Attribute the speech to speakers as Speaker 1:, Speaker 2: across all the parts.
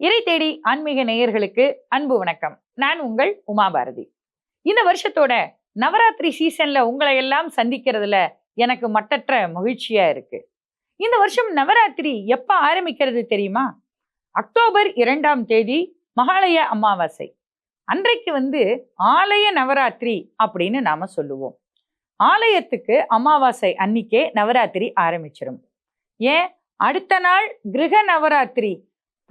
Speaker 1: இறை தேடி ஆன்மீக நேயர்களுக்கு அன்பு வணக்கம். நான் உங்கள் உமா பாரதி இந்த வருஷத்தோட நவராத்திரி சீசன்ல உங்களை எல்லாம் சந்திக்கிறதுல எனக்கு மட்டற்ற மகிழ்ச்சியா இருக்கு. இந்த வருஷம் நவராத்திரி எப்ப ஆரம்பிக்கிறது தெரியுமா? அக்டோபர் இரண்டாம் தேதி மகாலய அமாவாசை. அன்றைக்கு வந்து ஆலய நவராத்திரி அப்படின்னு நாம சொல்லுவோம். ஆலயத்துக்கு அமாவாசை அன்னிக்கே நவராத்திரி ஆரம்பிச்சிடும் ஏன்? அடுத்த நாள் கிரக நவராத்திரி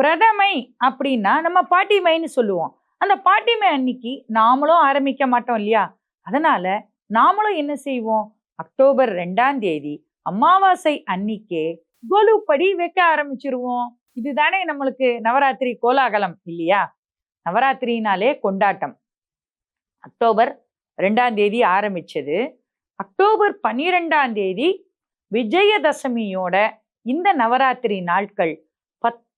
Speaker 1: பிரதமை அப்படின்னா நம்ம பாட்டிமைன்னு சொல்லுவோம். அந்த பாட்டிமை அன்னைக்கு நாமளும் ஆரம்பிக்க மாட்டோம் இல்லையா? அதனால நாமளும் என்ன செய்வோம்? அக்டோபர் ரெண்டாம் தேதி அமாவாசை அன்னைக்கே கொலுப்படி வைக்க ஆரம்பிச்சிருவோம். இதுதானே நம்மளுக்கு நவராத்திரி கோலாகலம் இல்லையா? நவராத்திரினாலே கொண்டாட்டம். அக்டோபர் ரெண்டாம் தேதி ஆரம்பிச்சது. அக்டோபர் பன்னிரெண்டாம் தேதி விஜயதசமியோட இந்த நவராத்திரி நாட்கள்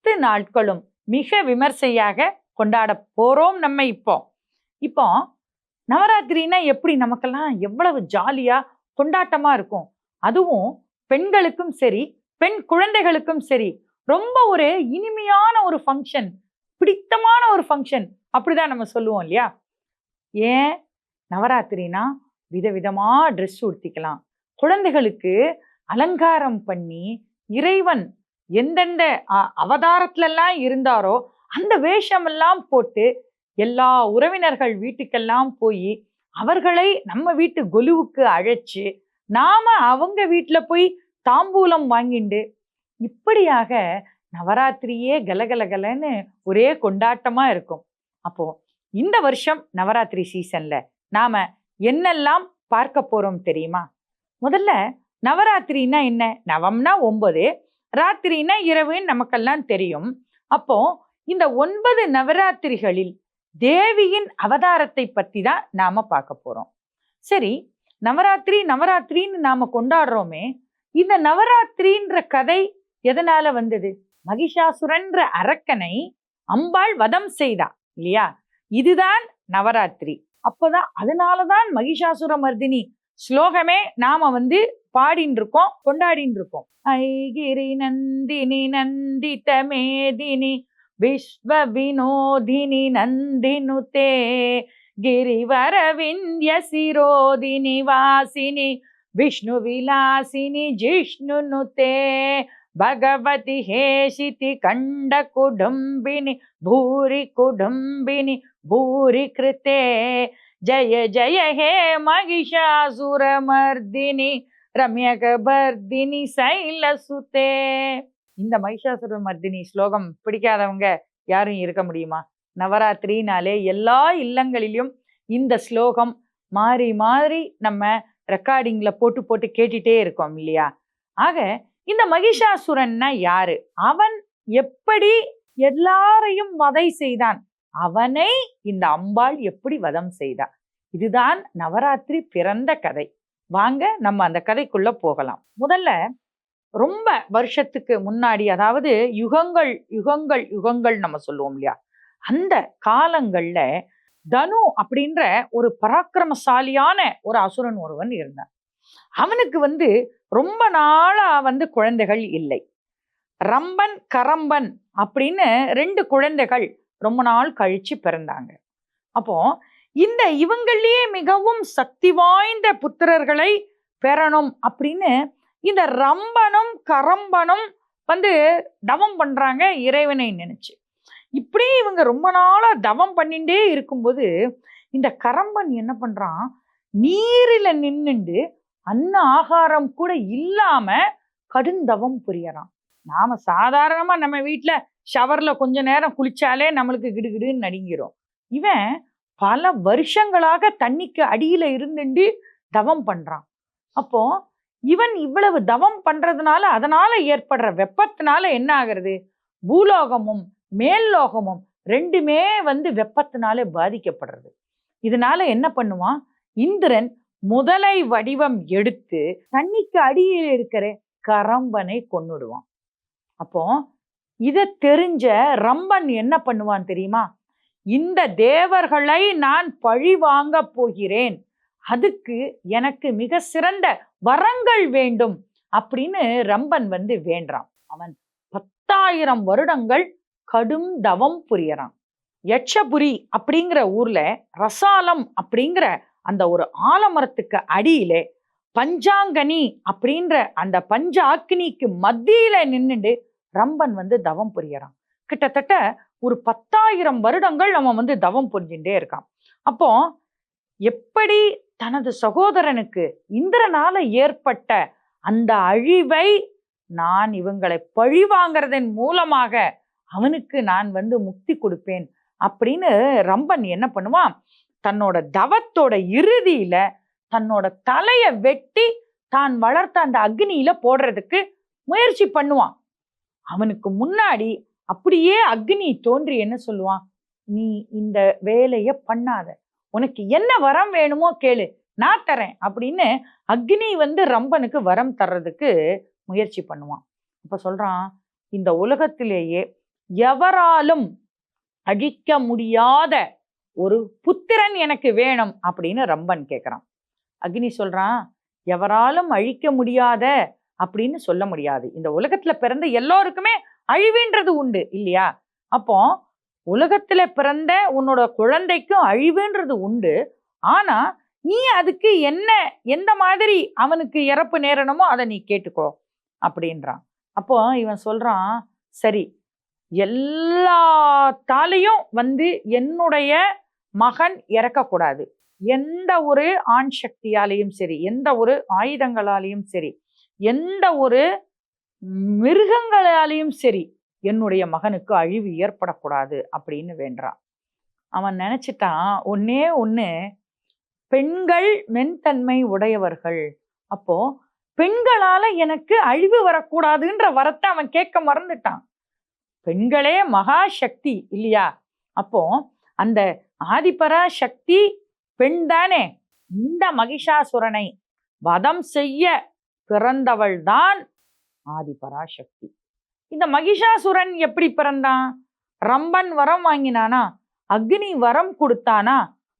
Speaker 1: பத்து நாட்களும் மிக விமர்சையாக கொண்டாட போறோம் நம்ம இப்போ. இப்போ நவராத்திரினா எப்படி நமக்கெல்லாம் எவ்வளவு ஜாலியா கொண்டாட்டமா இருக்கும். அதுவும் பெண்களுக்கும் சரி பெண் குழந்தைகளுக்கும் சரி ரொம்ப ஒரு இனிமையான ஒரு ஃபங்க்ஷன் பிடித்தமான ஒரு ஃபங்க்ஷன் அப்படிதான் நம்ம சொல்லுவோம் இல்லையா? ஏன்? நவராத்திரினா விதவிதமாக ட்ரெஸ் உடுத்திக்கலாம். குழந்தைகளுக்கு அலங்காரம் பண்ணி இறைவன் எந்தெந்த அ- அவதாரத்துலலாம் இருந்தாரோ அந்த வேஷமெல்லாம் போட்டு எல்லா உறவினர்கள் வீட்டுக்கெல்லாம் போய் அவர்களை நம்ம வீட்டு கொலுவுக்கு அழைச்சி நாம அவங்க வீட்டில் போய் தாம்பூலம் வாங்கிண்டு இப்படியாக நவராத்திரியே கலகலகலன்னு ஒரே கொண்டாட்டமாக இருக்கும். அப்போ இந்த வருஷம் நவராத்திரி சீசன்ல நாம என்னெல்லாம் பார்க்க போறோம் தெரியுமா? முதல்ல நவராத்திரின்னா என்ன? நவம்னா ஒன்பது ராத்திரினா இரவுன்னு நமக்கெல்லாம் தெரியும். அப்போ இந்த ஒன்பது நவராத்திரிகளில் தேவியின் அவதாரத்தை பற்றி தான் நாம பார்க்க போறோம். சரி நவராத்திரி நவராத்திரின்னு நாம கொண்டாடுறோமே இந்த நவராத்திரின்ற கதை எதனால வந்தது? மகிஷாசுரன்ற அரக்கனை அம்பாள் வதம் செய்தா இல்லையா? இதுதான் நவராத்திரி. அப்போதான் அதனாலதான் மகிஷாசுர மர்தினி ஸ்லோகமே நாம வந்து பாடின்னு இருக்கோம் கொண்டாடின்னு இருக்கோம் ஐகிரி நந்தினி நந்தித மேதினி விஸ்வ வினோதினி நந்தினுதே గిరివర వింధ్య శిరోది నివాసిని విష్ణు విలాసిని జిష్ణునుతే భగవతి హేషితి కండ కుటుంబిని భూరి కుటుంబిని భూరి కృతే జయ జయ హే మహిషాసురమర్దిని ரம்யகபர்தினி சைல சுத்தே. இந்த மகிஷாசுர மர்தினி ஸ்லோகம் பிடிக்காதவங்க யாரும் இருக்க முடியுமா? நவராத்திரினாலே எல்லா இல்லங்களிலும் இந்த ஸ்லோகம் மாறி மாறி நம்ம ரெக்கார்டிங்கில் போட்டு போட்டு கேட்டுட்டே இருக்கோம் இல்லையா? ஆக இந்த மகிஷாசுரன்னா யாரு? அவன் எப்படி எல்லாரையும் வதை செய்தான்? அவனை இந்த அம்பாள் எப்படி வதம் செய்தான் இதுதான் நவராத்திரி பிறந்த கதை. வாங்க நம்ம அந்த கதைக்குள்ள போகலாம். முதல்ல ரொம்ப வருஷத்துக்கு முன்னாடி அதாவது யுகங்கள் யுகங்கள் யுகங்கள் நம்ம சொல்லுவோம் இல்லையா? அந்த காலங்கள்ல தனு அப்படின்ற ஒரு பராக்கிரமசாலியான ஒரு அசுரன் ஒருவன் இருந்தான். அவனுக்கு வந்து ரொம்ப நாளா வந்து குழந்தைகள் இல்லை. ரம்பன் கரம்பன் அப்படின்னு ரெண்டு குழந்தைகள் ரொம்ப நாள் கழிச்சு பிறந்தாங்க. அப்போ இந்த இவங்கள்லேயே மிகவும் சக்தி வாய்ந்த புத்திரர்களை பெறணும் அப்படின்னு இந்த ரம்பனும் கரம்பனும் வந்து தவம் பண்ணுறாங்க இறைவனை நினச்சி. இப்படி இவங்க ரொம்ப நாளாக தவம் பண்ணிகிட்டே இருக்கும்போது இந்த கரம்பன் என்ன பண்ணுறான் நீரில் நின்றுண்டு அன்ன ஆகாரம் கூட இல்லாமல் கடுந்தவம் புரியறான். நாம் சாதாரணமாக நம்ம வீட்டில் ஷவரில் கொஞ்ச நேரம் குளித்தாலே நம்மளுக்கு கிடுகிடுன்னு நடுங்கிறோம் இவன் பல வருஷங்களாக தண்ணிக்கு அடியில் இருந்துண்டு தவம் பண்ணுறான் அப்போ இவன் இவ்வளவு தவம் பண்ணுறதுனால அதனால் ஏற்படுற வெப்பத்தினால என்ன ஆகிறது? பூலோகமும் மேல்லோகமும் ரெண்டுமே வந்து வெப்பத்தினாலே பாதிக்கப்படுறது. இதனால என்ன பண்ணுவான்? இந்திரன் முதலை வடிவம் எடுத்து தண்ணிக்கு அடியில் இருக்கிற கரம்பனை கொன்னுடுவான். அப்போ இதை தெரிஞ்ச ரம்பன் என்ன பண்ணுவான் தெரியுமா? இந்த தேவர்களை நான் பழி வாங்க போகிறேன். அதுக்கு எனக்கு மிக சிறந்த வரங்கள் வேண்டும் அப்படின்னு ரம்பன் வந்து வேண்டான் அவன் பத்தாயிரம் வருடங்கள் கடும் தவம் புரியறான். யட்சபுரி அப்படிங்கிற ஊர்ல ரசாலம் அப்படிங்கிற அந்த ஒரு ஆலமரத்துக்கு அடியிலே பஞ்சாங்கனி அப்படின்ற அந்த பஞ்ச அக்னிக்கு மத்தியில நின்றுண்டு ரம்பன் வந்து தவம் புரியறான். கிட்டத்தட்ட ஒரு பத்தாயிரம் வருடங்கள் அவன் வந்து தவம் புரிஞ்சுட்டே இருக்கான் அப்போ எப்படி தனது சகோதரனுக்கு இந்திரனால ஏற்பட்ட அந்த அழிவை நான் இவங்களை பழி வாங்கிறதன் மூலமாக அவனுக்கு நான் வந்து முக்தி கொடுப்பேன் அப்படின்னு ரம்பன் என்ன பண்ணுவான்? தன்னோட தவத்தோட இறுதியில தன்னோட தலையை வெட்டி தான் வளர்த்த அந்த அக்னியில போடுறதுக்கு முயற்சி பண்ணுவான். அவனுக்கு முன்னாடி அப்படியே அக்னி தோன்றி என்ன சொல்லுவான்? நீ இந்த வேலையை பண்ணாத. உனக்கு என்ன வரம் வேணுமோ கேளு. நான் தரேன். அப்படின்னு அக்னி வந்து ரம்பனுக்கு வரம் தர்றதுக்கு முயற்சி பண்ணுவான். அப்ப சொல்றான் இந்த உலகத்திலேயே எவராலும் அழிக்க முடியாத ஒரு புத்திரன் எனக்கு வேணும். அப்படின்னு ரம்பன் கேட்குறான் அக்னி சொல்றான் எவராலும் அழிக்க முடியாத அப்படின்னு சொல்ல முடியாது. இந்த உலகத்துல பிறந்த எல்லோருக்குமே அழிவுன்றது உண்டு இல்லையா? அப்போ உலகத்துல பிறந்த உன்னோட குழந்தைக்கும் அழிவுன்றது உண்டு. ஆனா நீ அதுக்கு என்ன எந்த மாதிரி அவனுக்கு இறப்பு நேரணுமோ அதை நீ கேட்டுக்கோ அப்படின்றான். அப்போ இவன் சொல்றான் சரி எல்லாத்தாலையும் வந்து என்னுடைய மகன் இறக்கக்கூடாது. எந்த ஒரு ஆண் சக்தியாலையும் சரி எந்த ஒரு ஆயுதங்களாலையும் சரி எந்த ஒரு மிருகங்களாலையும் சரி என்னுடைய மகனுக்கு அழிவு ஏற்படக்கூடாது அப்படின்னு வேண்டான் அவன் நினச்சிட்டான் ஒன்னே ஒன்று பெண்கள் மென்தன்மை உடையவர்கள். அப்போ பெண்களால எனக்கு அழிவு வரக்கூடாதுன்ற வரத்தை அவன் கேட்க மறந்துட்டான். பெண்களே மகா சக்தி இல்லையா? அப்போ அந்த ஆதிபரா சக்தி பெண் தானே இந்த மகிஷாசுரனை வதம் செய்ய பிறந்தவள்தான் ஆதி ஆதிபராசக்தி இந்த மகிஷாசுரன் எப்படி பிறந்தான்? ரம்பன் வரம் வாங்கினானா? அக்னி வரம் கொடுத்தானா?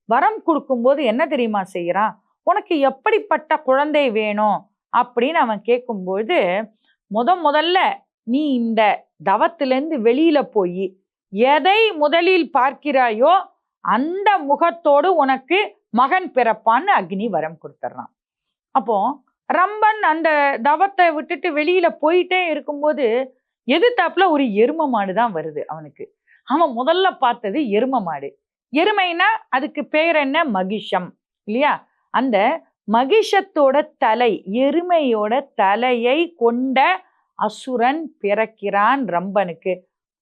Speaker 1: வரம் கொடுக்கும்போது என்ன தெரியுமா செய்கிறான் உனக்கு எப்படிப்பட்ட குழந்தை வேணும்? அப்படின்னு அவன் கேட்கும்போது முத முதல்ல நீ இந்த தவத்திலேருந்து வெளியில போய் எதை முதலில் பார்க்கிறாயோ அந்த முகத்தோடு உனக்கு மகன் பிறப்பான்னு அக்னி வரம் கொடுத்துட்றான் அப்போ ரம்பன் அந்த தவத்தை விட்டுட்டு வெளியில போயிட்டே இருக்கும்போது எதிர்த்தாப்புல ஒரு எரும மாடு தான் வருது அவனுக்கு. அவன் முதல்ல பார்த்தது எரும மாடு. எருமைனா அதுக்கு பேர் என்ன? மகிஷம். இல்லையா? அந்த மகிஷத்தோட தலை எருமையோட தலையை கொண்ட அசுரன் பிறக்கிறான் ரம்பனுக்கு.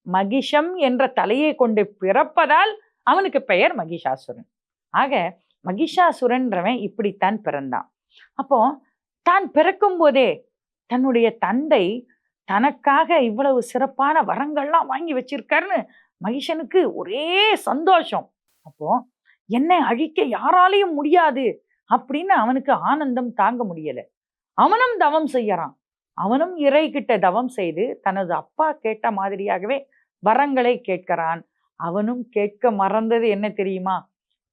Speaker 1: மகிஷம் என்ற தலையை கொண்டு பிறப்பதால் அவனுக்கு பெயர் மகிஷாசுரன். ஆக மகிஷாசுரன்றவன் இப்படித்தான் பிறந்தான். அப்போ தான் பிறக்கும் போதே தன்னுடைய தந்தை தனக்காக இவ்வளவு சிறப்பான வரங்கள்லாம் வாங்கி வச்சிருக்காருன்னு மகிஷனுக்கு ஒரே சந்தோஷம். அப்போ என்னை அழிக்க யாராலையும் முடியாது அப்படின்னு அவனுக்கு ஆனந்தம் தாங்க முடியல. அவனும் தவம் செய்யறான். அவனும் இறை கிட்ட தவம் செய்து தனது அப்பா கேட்ட மாதிரியாகவே வரங்களை கேட்கிறான். அவனும் கேட்க மறந்தது என்ன தெரியுமா?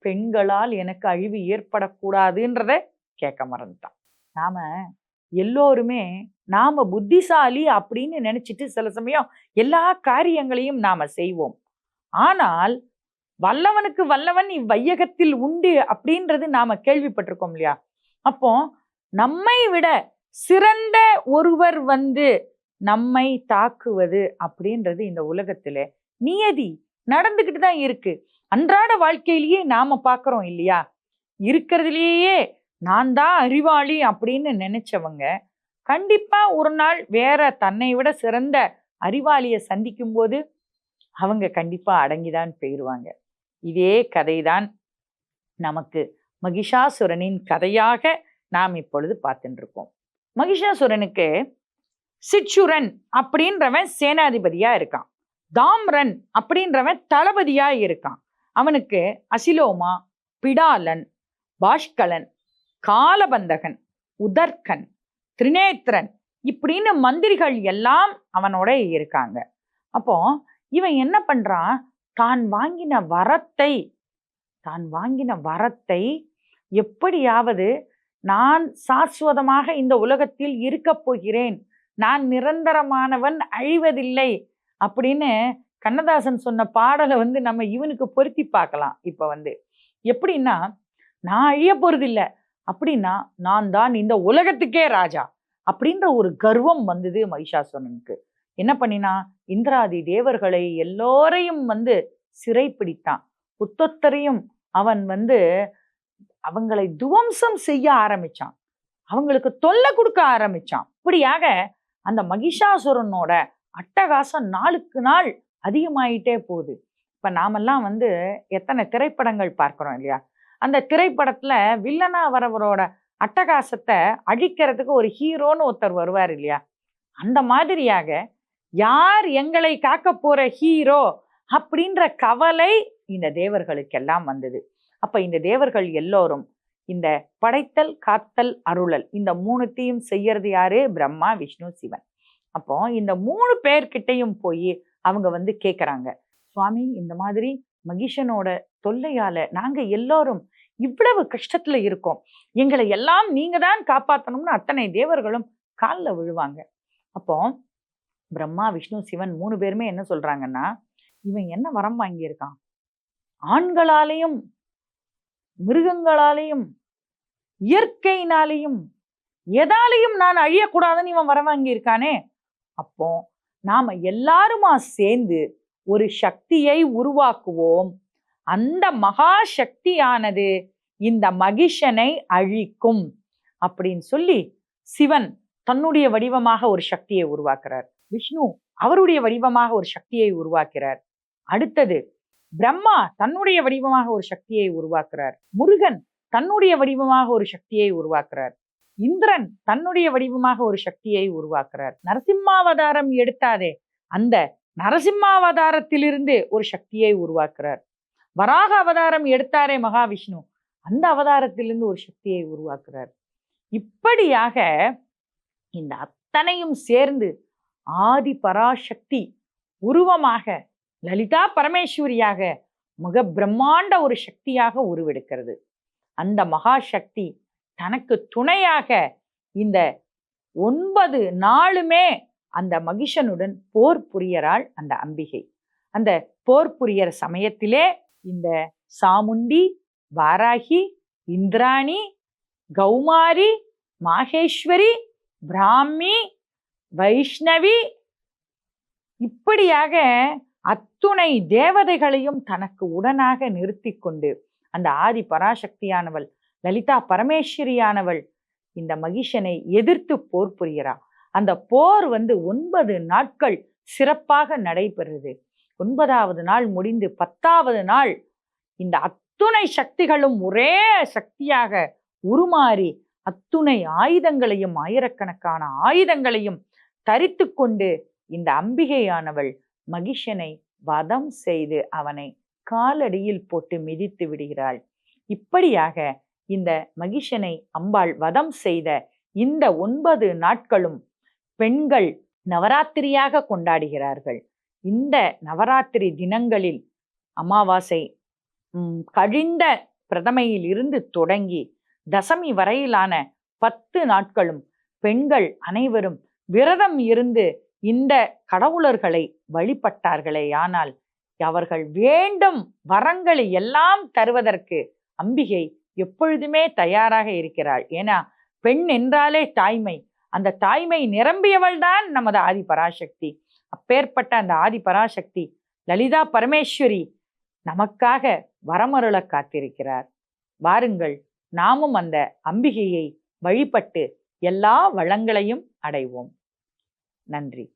Speaker 1: பெண்களால் எனக்கு அழிவு ஏற்படக்கூடாதுன்றத கேட்க மறந்துட்டான். நாம் எல்லோருமே நாம் புத்திசாலி அப்படின்னு நினச்சிட்டு சில சமயம் எல்லா காரியங்களையும் நாம் செய்வோம். ஆனால் வல்லவனுக்கு வல்லவன் இவ்வையகத்தில் உண்டு அப்படின்றது நாம் கேள்விப்பட்டிருக்கோம் இல்லையா? அப்போ நம்மை விட சிறந்த ஒருவர் வந்து நம்மை தாக்குவது அப்படின்றது இந்த உலகத்தில் நியதி நடந்துக்கிட்டு தான் இருக்கு. அன்றாட வாழ்க்கையிலேயே நாம் பார்க்குறோம் இல்லையா? இருக்கிறதுலேயே நான் தான் அறிவாளி அப்படின்னு நினைச்சவங்க கண்டிப்பா ஒரு நாள் வேற தன்னை விட சிறந்த அறிவாளியை சந்திக்கும் போது அவங்க கண்டிப்பா அடங்கிதான் போயிடுவாங்க இதே கதைதான் நமக்கு மகிஷாசுரனின் கதையாக நாம் இப்பொழுது பார்த்துட்டு இருக்கோம் மகிஷாசுரனுக்கு சிச்சுரன் அப்படின்றவன் சேனாதிபதியா இருக்கான். தாம்ரன் அப்படின்றவன் தளபதியா இருக்கான். அவனுக்கு அசிலோமா பிடாலன் பாஷ்கலன் காலபந்தகன் உதர்கன் திரிநேத்திரன் இப்படின்னு மந்திரிகள் எல்லாம் அவனோட இருக்காங்க. அப்போ இவன் என்ன பண்றான்? தான் வாங்கின வரத்தை தான் வாங்கின வரத்தை எப்படியாவது நான் சாஸ்வதமாக இந்த உலகத்தில் இருக்கப் போகிறேன் நான் நிரந்தரமானவன் அழிவதில்லை அப்படின்னு கண்ணதாசன் சொன்ன பாடலை வந்து நம்ம இவனுக்கு பொருத்தி பார்க்கலாம். இப்போ வந்து எப்படின்னா நான் அழிய போறதில்லை அப்படின்னா நான் தான் இந்த உலகத்துக்கே ராஜா அப்படின்ற ஒரு கர்வம் வந்தது மகிஷாசுரனுக்கு. என்ன பண்ணினா இந்திராதி தேவர்களை எல்லோரையும் வந்து சிறைப்பிடித்தான். புத்தொத்தரையும் அவன் வந்து அவங்களை துவம்சம் செய்ய ஆரம்பிச்சான். அவங்களுக்கு தொல்லை கொடுக்க ஆரம்பிச்சான். இப்படியாக அந்த மகிஷாசுரனோட அட்டகாசம் நாளுக்கு நாள் அதிகமாயிட்டே போகுது. இப்போ நாமெல்லாம் வந்து எத்தனை திரைப்படங்கள் பார்க்குறோம் இல்லையா? அந்த திரைப்படத்தில் வில்லனா வரவரோட அட்டகாசத்தை அழிக்கிறதுக்கு ஒரு ஹீரோன்னு ஒருத்தர் வருவார் இல்லையா? அந்த மாதிரியாக யார் எங்களை காக்க போகிற ஹீரோ அப்படின்ற கவலை இந்த தேவர்களுக்கெல்லாம் வந்தது. அப்போ இந்த தேவர்கள் எல்லோரும் இந்த படைத்தல் காத்தல் அருளல் இந்த மூணுத்தையும் செய்யறது யாரு? பிரம்மா விஷ்ணு சிவன். அப்போ இந்த மூணு பேர்கிட்டையும் போய் அவங்க வந்து கேட்குறாங்க சுவாமி இந்த மாதிரி மகிஷனோட தொல்லையால நாங்க எல்லோரும் இவ்வளவு கஷ்டத்துல இருக்கோம். எங்களை எல்லாம் நீங்க தான் காப்பாத்தணும்னு அத்தனை தேவர்களும் காலில் விழுவாங்க. அப்போ பிரம்மா விஷ்ணு சிவன் மூணு பேருமே என்ன சொல்றாங்கன்னா இவன் என்ன வரம் வாங்கியிருக்கான்? ஆண்களாலேயும் மிருகங்களாலேயும் இயற்கையினாலேயும் எதாலையும் நான் அழியக்கூடாதுன்னு இவன் வரம் வாங்கியிருக்கானே? அப்போ நாம எல்லாருமா சேர்ந்து ஒரு சக்தியை உருவாக்குவோம். அந்த மகா சக்தியானது இந்த மகிஷனை அழிக்கும் அப்படின்னு சொல்லி சிவன் தன்னுடைய வடிவமாக ஒரு சக்தியை உருவாக்குறார். விஷ்ணு அவருடைய வடிவமாக ஒரு சக்தியை உருவாக்குறார். அடுத்தது பிரம்மா தன்னுடைய வடிவமாக ஒரு சக்தியை உருவாக்குறார். முருகன் தன்னுடைய வடிவமாக ஒரு சக்தியை உருவாக்குறார். இந்திரன் தன்னுடைய வடிவமாக ஒரு சக்தியை உருவாக்குறார். நரசிம்மாவதாரம் எடுத்தாதே அந்த நரசிம்மாவதாரத்திலிருந்து ஒரு சக்தியை உருவாக்குறார். வராக அவதாரம் எடுத்தாரே மகாவிஷ்ணு. அந்த அவதாரத்திலிருந்து ஒரு சக்தியை உருவாக்குறார். இப்படியாக இந்த அத்தனையும் சேர்ந்து ஆதி பராசக்தி உருவமாக லலிதா பரமேஸ்வரியாக மிக பிரம்மாண்ட ஒரு சக்தியாக உருவெடுக்கிறது. அந்த மகாசக்தி தனக்கு துணையாக இந்த ஒன்பது நாளுமே அந்த மகிஷனுடன் போர் புரியறாள் அந்த அம்பிகை. அந்த போர் புரியற சமயத்திலே இந்த சாமுண்டி வாராகி இந்திராணி கௌமாரி மாகேஸ்வரி பிராமி வைஷ்ணவி இப்படியாக அத்துணை தேவதைகளையும் தனக்கு உடனாக நிறுத்தி கொண்டு அந்த ஆதி பராசக்தியானவள் லலிதா பரமேஸ்வரியானவள் இந்த மகிஷனை எதிர்த்து போர் புரிகிறாள் அந்த போர் வந்து ஒன்பது நாட்கள் சிறப்பாக நடைபெறுது. ஒன்பதாவது நாள் முடிந்து பத்தாவது நாள் இந்த அத்துணை சக்திகளும் ஒரே சக்தியாக உருமாறி அத்துணை ஆயுதங்களையும் ஆயிரக்கணக்கான ஆயுதங்களையும் தரித்து கொண்டு இந்த அம்பிகையானவள் மகிஷனை வதம் செய்து அவனை காலடியில் போட்டு மிதித்து விடுகிறாள். இப்படியாக இந்த மகிஷனை அம்பாள் வதம் செய்த இந்த ஒன்பது நாட்களும் பெண்கள் நவராத்திரியாக கொண்டாடுகிறார்கள். இந்த நவராத்திரி தினங்களில் அமாவாசை கழிந்த பிரதமையில் இருந்து தொடங்கி தசமி வரையிலான பத்து நாட்களும் பெண்கள் அனைவரும் விரதம் இருந்து இந்த கடவுளர்களை வழிபட்டார்களே ஆனால் அவர்கள் வேண்டும் வரங்களை எல்லாம் தருவதற்கு அம்பிகை எப்பொழுதுமே தயாராக இருக்கிறாள். ஏன்னா பெண் என்றாலே தாய்மை. அந்த தாய்மை நிரம்பியவள் தான் நமது ஆதி பராசக்தி அப்பேற்பட்ட அந்த ஆதி பராசக்தி லலிதா பரமேஸ்வரி நமக்காக வரமருள காத்திருக்கிறார். வாருங்கள் நாமும் அந்த அம்பிகையை வழிபட்டு எல்லா வளங்களையும் அடைவோம். நன்றி.